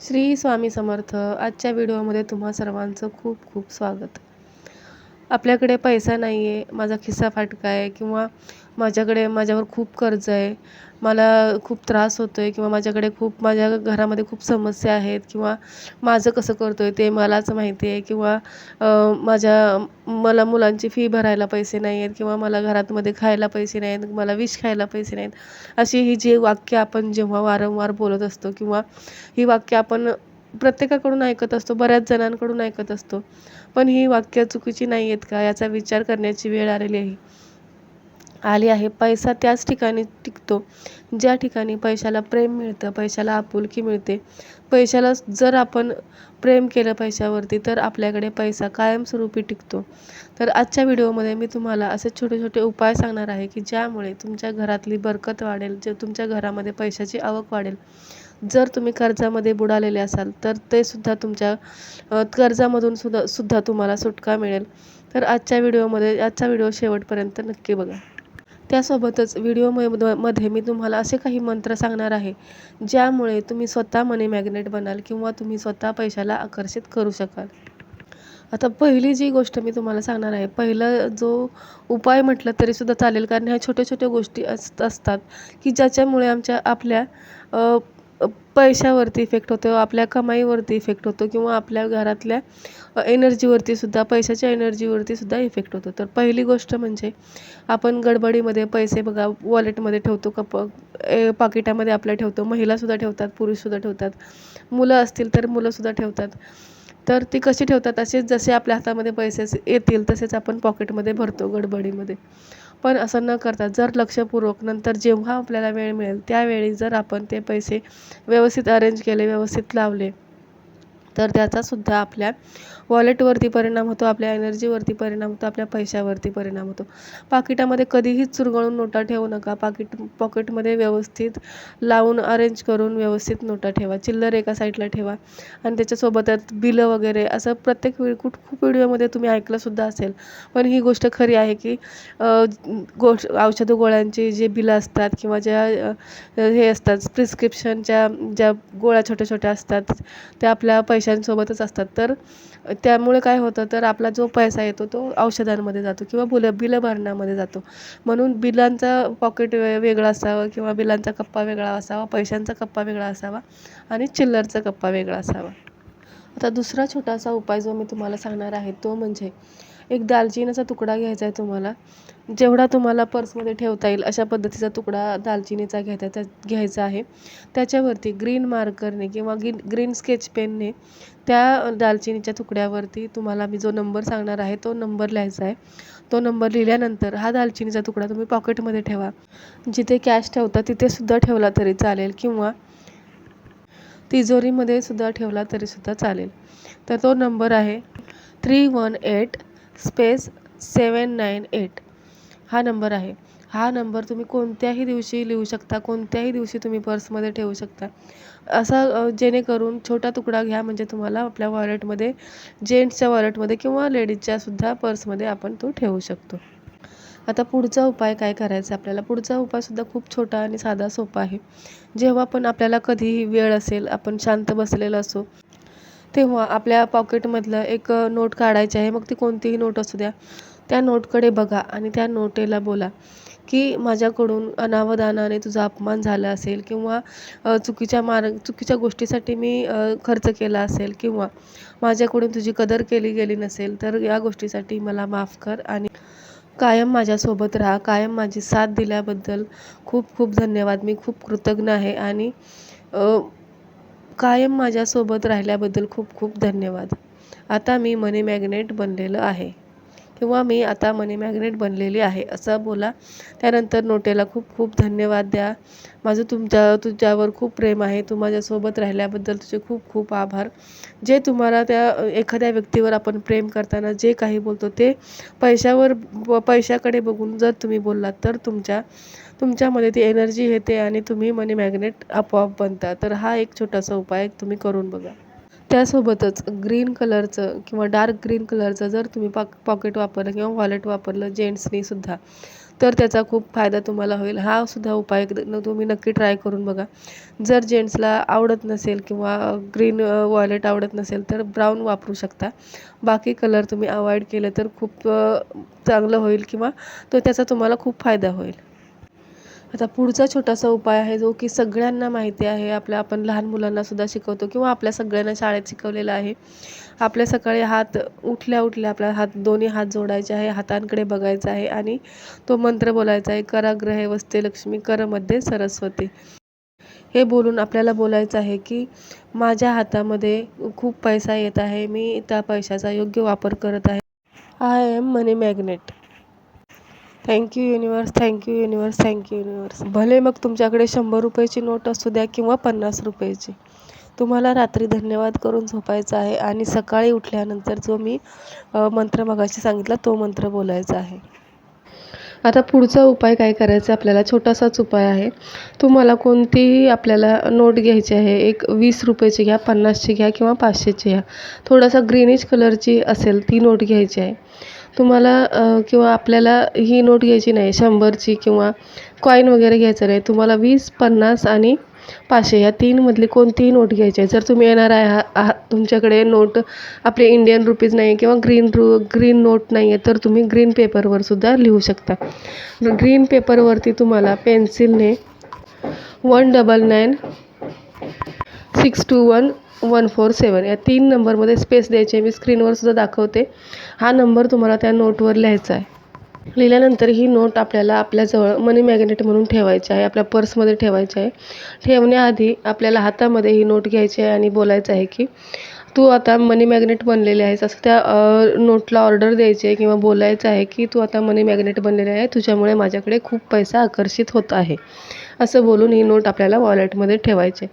श्री स्वामी समर्थ आजच्या व्हिडिओमध्ये तुम्हा सर्वांचं खूप खूप स्वागत. आपल्याकडे पैसा नाही आहे माझा खिस्सा फाटका आहे किंवा माझ्याकडे माझ्यावर खूप कर्ज आहे. मला खूप त्रास होतो आहे किंवा माझ्याकडे खूप माझ्या घरामध्ये खूप समस्या आहेत किंवा माझं कसं करतो आहे ते मलाच माहिती आहे किंवा माझ्या मला मुलांची फी भरायला पैसे नाही आहेत किंवा मला घरातमध्ये खायला पैसे नाही आहेत मला विष खायला पैसे नाहीत अशी ही जी वाक्य आपण जेव्हा वारंवार बोलत असतो किंवा ही वाक्य आपण प्रत्येकाकडून ऐकत असतो बऱ्याच जणांकडून ऐकत असतो पण ही वाक्य चुकीची नाही आहेत का याचा विचार करण्याची वेळ आलेली आहे. आली आहे. पैसा त्याच ठिकाणी टिकतो. ज्या ठिकाणी पैशाला प्रेम मिळतं पैशाला आपुलकी मिळते. पैशाला जर आपण प्रेम केलं पैशावरती तर आपल्याकडे पैसा कायमस्वरूपी टिकतो. तर आजच्या व्हिडिओमध्ये मी तुम्हाला असे छोटे छोटे उपाय सांगणार आहे की ज्यामुळे तुमच्या घरातली बरकत वाढेल जे तुमच्या घरामध्ये पैशाची आवक वाढेल. जर तुम्ही कर्जामध्ये बुडालेले असाल तर ते सुद्धा तुमच्या कर्जामधून सुद्धा सुद्धा तुम्हाला सुटका मिळेल. तर आजच्या व्हिडिओमध्ये आजचा व्हिडिओ शेवटपर्यंत नक्की बघा. त्यासोबतच व्हिडिओमध्ये मी तुम्हाला असे काही मंत्र सांगणार आहे ज्यामुळे तुम्ही स्वतः मनी मॅग्नेट बनाल किंवा तुम्ही स्वतः पैशाला आकर्षित करू शकाल. आता पहिली जी गोष्ट मी तुम्हाला सांगणार आहे पहिला जो उपाय म्हटलं तरीसुद्धा चालेल कारण ह्या छोट्या छोट्या गोष्टी अस असतात की ज्याच्यामुळे आमच्या आपल्या पैशावरती इफेक्ट होतो आपल्या कमाईवरती इफेक्ट होतो किंवा आपल्या घरातल्या एनर्जीवरतीसुद्धा पैशाच्या एनर्जीवरतीसुद्धा इफेक्ट होतो. तर पहिली गोष्ट म्हणजे आपण गडबडीमध्ये पैसे बघा वॉलेटमध्ये ठेवतो कप ए, पाकिटामध्ये आपल्या ठेवतो महिलासुद्धा ठेवतात पुरुषसुद्धा ठेवतात मुलं असतील तर मुलंसुद्धा ठेवतात. तर ती कशी ठेवतात असेच जसे आपल्या हातामध्ये पैसे येतील तसेच आपण पॉकेटमध्ये भरतो गडबडीमध्ये. पण असं न करता जर लक्षपूर्वक नंतर जेव्हा आपल्याला वेळ मिळेल त्यावेळी जर आपण ते पैसे व्यवस्थित अरेंज केले व्यवस्थित लावले तर त्याचासुद्धा आपल्या वॉलेटवरती परिणाम होतो आपल्या एनर्जीवरती परिणाम होतो आपल्या पैशावरती परिणाम होतो. पाकिटामध्ये कधीही चुरगळून नोटा ठेवू नका. पाकिट पॉकेटमध्ये व्यवस्थित लावून अरेंज करून व्यवस्थित नोटा ठेवा. चिल्लर एका साईडला ठेवा. आणि त्याच्यासोबतच बिलं वगैरे असं प्रत्येक वेळी कुठ खूप व्हिडिओमध्ये तुम्ही ऐकलंसुद्धा असेल. पण ही गोष्ट खरी आहे की अ, गोष्ट औषध गोळ्यांची जे बिलं असतात किंवा ज्या हे असतात प्रिस्क्रिप्शनच्या ज्या गोळ्या छोट्या छोट्या असतात त्या आपल्या पैशांसोबतच असतात. तर त्यामुळे काय होतं तर आपला जो पैसा येतो तो औषधांमध्ये जातो किंवा बुलं बिलं भरण्यामध्ये जातो. म्हणून बिलांचा पॉकेट वे वेगळा असावं किंवा बिलांचा कप्पा वेगळा असावा पैशांचा कप्पा वेगळा असावा आणि चिल्लरचा कप्पा वेगळा असावा. आता दुसरा छोटासा उपाय जो मी तुम्हाला सांगणार आहे तो म्हणजे एक दालचिनीचा तुकडा घ्यायचा आहे तुम्हाला. जेवढा तुम्हाला पर्समध्ये ठेवता येईल अशा पद्धतीचा तुकडा दालचिनीचा घ्यायचा त्या घ्यायचा आहे. त्याच्यावरती ग्रीन मार्करने किंवा ग्रीन ग्रीन स्केच पेनने त्या दालचिनीच्या तुकड्यावरती तुम्हाला मी जो नंबर सांगणार आहे तो नंबर लिहायचा आहे. तो नंबर लिहिल्यानंतर हा दालचिनीचा तुकडा तुम्ही पॉकेटमध्ये ठेवा. जिथे कॅश ठेवता तिथेसुद्धा ठेवला तरी चालेल किंवा तिजोरीमध्ये सुद्धा ठेवला तरीसुद्धा चालेल. तर तो नंबर आहे three one eight space seven nine eight हा नंबर आहे. हा नंबर तुम्ही कोणत्याही दिवशी लिहू शकता कोणत्याही दिवशी तुम्ही पर्समध्ये ठेवू शकता. असा जेणेकरून छोटा तुकडा घ्या म्हणजे तुम्हाला आपल्या वॉलेटमध्ये जेंट्सच्या वॉलेटमध्ये किंवा लेडीजच्या सुद्धा पर्समध्ये आपण तो ठेवू शकतो. आता पुढचा उपाय काय करायचा आपल्याला? पुढचा उपायसुद्धा खूप छोटा आणि साधा सोपा आहे. जेव्हा पण आपल्याला कधीही वेळ असेल आपण शांत बसलेलो असो तेव्हा आपल्या पॉकेटमधलं एक नोट काढायची आहे. मग ती कोणतीही नोट असू द्या. त्या नोटकडे बघा आणि त्या नोटेला बोला की माझ्याकडून अनावधानाने तुझा अपमान झाला असेल किंवा चुकीच्या मार्ग चुकीच्या गोष्टीसाठी मी खर्च केला असेल किंवा माझ्याकडून तुझी कदर केली गेली नसेल तर या गोष्टीसाठी मला माफ कर आणि कायम माझ्यासोबत राहा. कायम माझी साथ दिल्याबद्दल खूप खूप धन्यवाद. मी खूप कृतज्ञ आहे आणि कायम माझ्यासोबत राहिल्याबद्दल खूप खूप धन्यवाद. आता मी मनी मॅग्नेट बनलेलं आहे. किंवा मी आता मनी मॅग्नेट बनलेली आहे असं बोला. त्यानंतर नोटेला खूप खूप धन्यवाद द्या. माझं तुमच्या तुझ्यावर खूप प्रेम आहे. तू माझ्यासोबत राहिल्याबद्दल तुझे खूप खूप आभार. जे तुम्हाला त्या एखाद्या व्यक्तीवर आपण प्रेम करताना जे काही बोलतो ते पैशावर पैशाकडे बघून जर तुम्ही बोललात तर तुमच्या तुमच्यामध्ये ती एनर्जी येते आणि तुम्ही मनी मॅग्नेट आपोआप बनता. तर हा एक छोटासा उपाय तुम्ही करून बघा. त्यासोबतच ग्रीन कलरचं किंवा डार्क ग्रीन कलरचं जर तुम्ही पाक पॉकेट वापरलं किंवा वॉलेट वापरलं जेंट्सनीसुद्धा तर त्याचा खूप फायदा तुम्हाला होईल. हा सुद्धा उपाय तुम्ही नक्की ट्राय करून बघा. जर जेंट्सला आवडत नसेल किंवा ग्रीन वॉलेट आवडत नसेल तर ब्राऊन वापरू शकता. बाकी कलर तुम्ही अवॉइड केले तर खूप चांगलं होईल किंवा तो त्याचा तुम्हाला खूप फायदा होईल. आता पुढचा छोटासा उपाय आहे जो की सगळ्यांना माहिती आहे. आपल्या आपण लहान मुलांना सुद्धा शिकवतो किंवा आपल्या सगळ्यांना शाळेत शिकवलेलं आहे. आपल्या सकाळी हात उठल्या उठल्या आपल्या हात दोन्ही हात जोडायचे आहे हातांकडे बघायचं आहे आणि तो मंत्र बोलायचा आहे कराग्रहे वस्ते लक्ष्मी करमध्ये सरस्वती. हे बोलून आपल्याला बोलायचं आहे की माझ्या हातामध्ये खूप पैसा येत आहे. मी त्या पैशाचा योग्य वापर करत आहे. I am money magnet thank you universe thank you universe thank you universe भले मग तुमच्याकडे शंभर रुपयाची नोट असू द्या किंवा पन्नास रुपयाची. तुम्हाला रात्री धन्यवाद करून झोपायचं आहे आणि सकाळी उठल्यानंतर जो मी मंत्र मगाशी सांगितला तो मंत्र बोलायचा आहे. आता पुढचा उपाय काय करायचा आपल्याला? छोटासाच उपाय आहे. तुम्हाला कोणतीही आपल्याला नोट घ्यायची आहे एक वीस रुपयाची घ्या पन्नासची घ्या किंवा पाचशेची घ्या. थोडासा ग्रीनिश कलरची असेल ती नोट घ्यायची आहे. तुम्हाला किंवा आपल्याला ही नोट घ्यायची नाही शंभरची किंवा कॉईन वगैरे घ्यायचं नाही तुम्हाला वीस पन्नास आणि पाचशे ह्या तीनमधली कोणतीही नोट घ्यायची आहे. जर तुम्ही येणार आहे आहात तुमच्याकडे नोट आपले इंडियन रुपीज नाही आहे किंवा ग्रीन रू ग्रीन नोट नाही आहे तर तुम्ही ग्रीन पेपरवर सुद्धा लिहू शकता. ग्रीन पेपरवरती तुम्हाला पेन्सिलने one double nine six two one one four seven या तीन नंबरमध्ये स्पेस द्यायची आहे. मी स्क्रीनवर सुद्धा दाखवते. हा नंबर तुम्हाला त्या नोटवर लिहायचा आहे. लिहिल्यानंतर ही नोट आपल्याला आपल्याजवळ मनी मॅग्नेट म्हणून ठेवायची आहे. आपल्या पर्समध्ये ठेवायची आहे. ठेवण्याआधी आपल्याला हातामध्ये ही नोट घ्यायची आहे आणि बोलायचं आहे की तू आता मनी मॅग्नेट बनलेले आहेस. असं त्या नोटला ऑर्डर द्यायची आहे किंवा बोलायचं आहे की तू आता मनी मॅग्नेट बनलेले आहे. तुझ्यामुळे माझ्याकडे खूप पैसा आकर्षित होत आहे. असं बोलून ही नोट आपल्याला वॉलेटमध्ये ठेवायचे.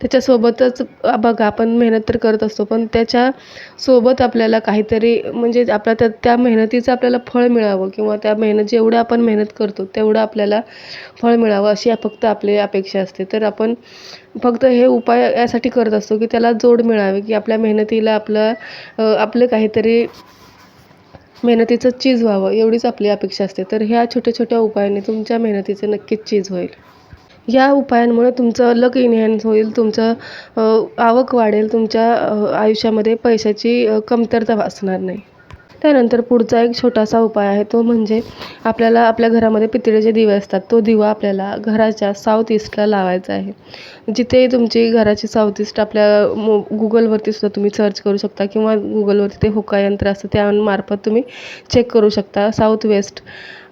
त्याच्यासोबतच बघा आपण मेहनत तर करत असतो पण त्याच्यासोबत आपल्याला काहीतरी म्हणजे आपल्या त्या त्या मेहनतीचं आपल्याला फळ मिळावं किंवा त्या मेहनत जेवढं आपण मेहनत करतो तेवढं आपल्याला फळ मिळावं अशी फक्त आपली अपेक्षा असते. तर आपण फक्त हे उपाय यासाठी करत असतो की त्याला जोड मिळावे की आपल्या मेहनतीला आपलं आपलं काहीतरी मेहनतीचं चीज व्हावं एवढीच आपली अपेक्षा असते. तर ह्या छोट्या छोट्या उपायाने तुमच्या मेहनतीचं नक्कीच चीज होईल. या उपायांमुळे तुमचं लक इन्हॅन्स होईल तुमचं आवक वाढेल तुमच्या आयुष्यामध्ये पैशाची कमतरता भासणार नाही. त्यानंतर पुढचा एक छोटासा उपाय आहे तो म्हणजे आपल्याला आपल्या घरामध्ये पितळेचे दिवे असतात तो दिवा आपल्याला घराच्या साऊथ ईस्टला लावायचा आहे. जिथे तुमची घराची साऊथ ईस्ट आपल्या मो गुगलवरती सुद्धा तुम्ही सर्च करू शकता किंवा गुगलवरती ते होका यंत्र असतं त्यामार्फत तुम्ही चेक करू शकता. साऊथ वेस्ट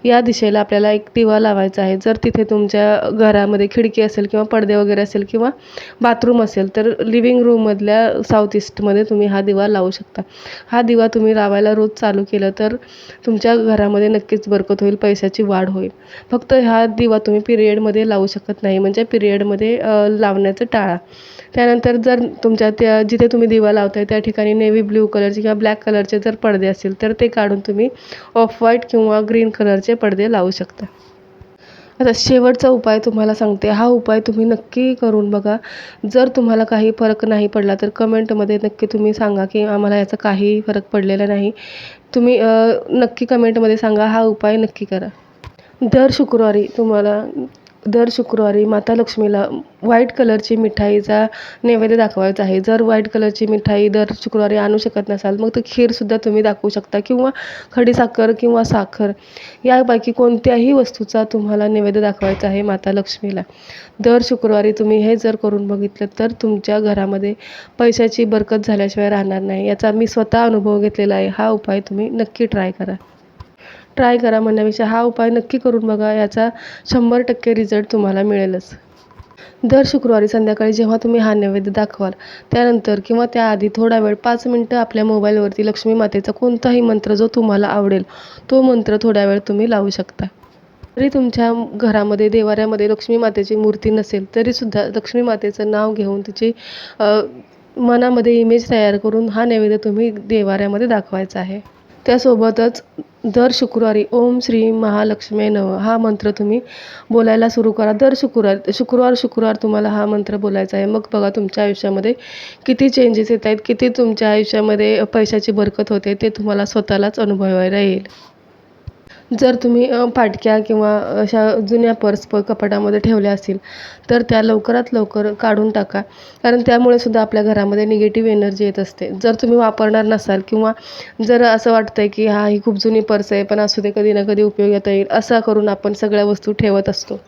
या दिशेला आपल्याला एक दिवा लावायचा आहे. जर तिथे तुमच्या घरामध्ये खिडकी असेल किंवा पडदे वगैरे असेल किंवा बाथरूम असेल तर लिव्हिंग रूममधल्या साऊथ ईस्टमध्ये तुम्ही हा दिवा लावू शकता. हा दिवा तुम्ही लावायला रोज चालू केलं तर तुमच्या घरामध्ये नक्कीच बरकत होईल पैशाची वाढ होईल. फक्त हा दिवा तुम्ही पिरियडमध्ये लावू शकत नाही म्हणजे पिरियडमध्ये लावण्याचं टाळा. त्यानंतर जर तुमच्या त्या जिथे तुम्ही दिवा लावताय त्या ठिकाणी नेव्ही ब्ल्यू कलरचे किंवा ब्लॅक कलरचे जर पडदे असतील तर ते काढून तुम्ही ऑफ व्हाईट किंवा ग्रीन कलरचे पडदे लावू शकता. आता शेवटचा उपाय तुम्हाला सांगते. हा उपाय तुम्ही नक्की करून बघा. जर तुम्हाला काही फरक नाही पडला तर कमेंटमध्ये नक्की तुम्ही सांगा की आम्हाला याचा काही फरक पडलेला नाही. तुम्ही नक्की कमेंटमध्ये सांगा. हा उपाय नक्की करा. दर शुक्रवारी तुम्हाला दर शुक्रवारी माता लक्ष्मीला व्हाईट कलरची मिठाईचा नैवेद्य दाखवायचा आहे. जर व्हाईट कलरची मिठाई दर शुक्रवारी आणू शकत नसाल मग तर खीरसुद्धा तुम्ही दाखवू शकता किंवा खडीसाखर किंवा साखर. यापैकी कोणत्याही वस्तूचा तुम्हाला नैवेद्य दाखवायचा आहे माता लक्ष्मीला. दर शुक्रवारी तुम्ही हे जर करून बघितलं तर तुमच्या घरामध्ये पैशाची बरकत झाल्याशिवाय राहणार नाही. याचा मी स्वतः अनुभव घेतलेला आहे. हा उपाय तुम्ही नक्की ट्राय करा. ट्राय करा म्हणण्यापेक्षा हा उपाय नक्की करून बघा याचा शंभर टक्के रिझल्ट तुम्हाला मिळेलच. दर शुक्रवारी संध्याकाळी जेव्हा तुम्ही हा नैवेद्य दाखवाल त्यानंतर किंवा त्याआधी थोडा वेळ पाच मिनटं आपल्या मोबाईलवरती लक्ष्मी मातेचा कोणताही मंत्र जो तुम्हाला आवडेल तो मंत्र थोड्या वेळ तुम्ही लावू शकता. जरी तुमच्या घरामध्ये देवाऱ्यामध्ये लक्ष्मी मातेची मूर्ती नसेल तरीसुद्धा लक्ष्मी मातेचं नाव घेऊन तिची मनामध्ये इमेज तयार करून हा नैवेद्य तुम्ही देवाऱ्यामध्ये दाखवायचा आहे. त्यासोबतच दर शुक्रवारी ओम श्री महालक्ष्मी नव हा मंत्र तुम्ही बोलायला सुरू करा. दर शुक्रवार शुक्रवार शुक्रवार तुम्हाला हा मंत्र बोलायचा आहे. मग बघा तुमच्या आयुष्यामध्ये किती चेंजेस येत आहेत किती तुमच्या आयुष्यामध्ये पैशाची बरकत होते ते तुम्हाला स्वतःलाच अनुभवायला येईल. जर तुम्ही फाटक्या किंवा अशा जुन्या पर्स प कपाटामध्ये ठेवल्या असतील तर त्या लवकरात लवकर काढून टाका. कारण त्यामुळे सुद्धा आपल्या घरामध्ये निगेटिव्ह एनर्जी येत असते. जर तुम्ही वापरणार नसाल किंवा जर असं वाटतं आहे की हा ही खूप जुनी पर्स आहे पण असू दे कधी ना कधी उपयोग येता येईल असा करून आपण सगळ्या वस्तू ठेवत असतो.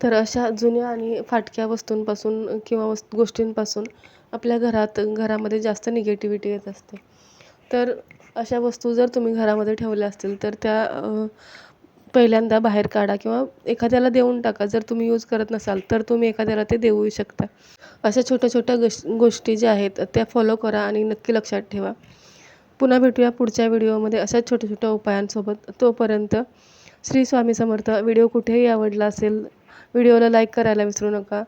तर अशा जुन्या आणि फाटक्या वस्तूंपासून किंवा वस् गोष्टींपासून आपल्या घरात घरामध्ये जास्त निगेटिव्हिटी येत असते. तर अशा वस्तू जर तुम्ही घरामध्ये ठेवल्या असतील तर त्या पहिल्यांदा बाहेर काढा किंवा एखाद्याला देऊन टाका. जर तुम्ही यूज करत नसाल तर तुम्ही एखाद्याला ते देऊही शकता. अशा छोट्या छोट्या गश गोष्टी ज्या आहेत त्या फॉलो करा आणि नक्की लक्षात ठेवा. पुन्हा भेटूया पुढच्या व्हिडिओमध्ये अशाच छोट्या छोट्या उपायांसोबत. तोपर्यंत श्री स्वामी समर्थ. व्हिडिओ कुठेही आवडला असेल व्हिडिओला लाईक करायला विसरू नका.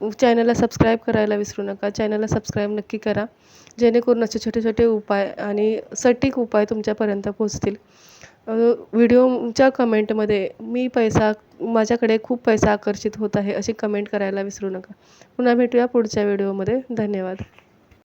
चॅनलला सबस्क्राईब करायला विसरू नका. चॅनलला सबस्क्राईब नक्की करा. जेणेकरून असे छोटे छोटे उपाय आणि सटीक उपाय तुमच्यापर्यंत पोचतील व्हिडिओच्या कमेंटमध्ये मी पैसा माझ्याकडे खूप पैसा आकर्षित होत आहे अशी कमेंट करायला विसरू नका. पुन्हा भेटूया पुढच्या व्हिडिओमध्ये. धन्यवाद.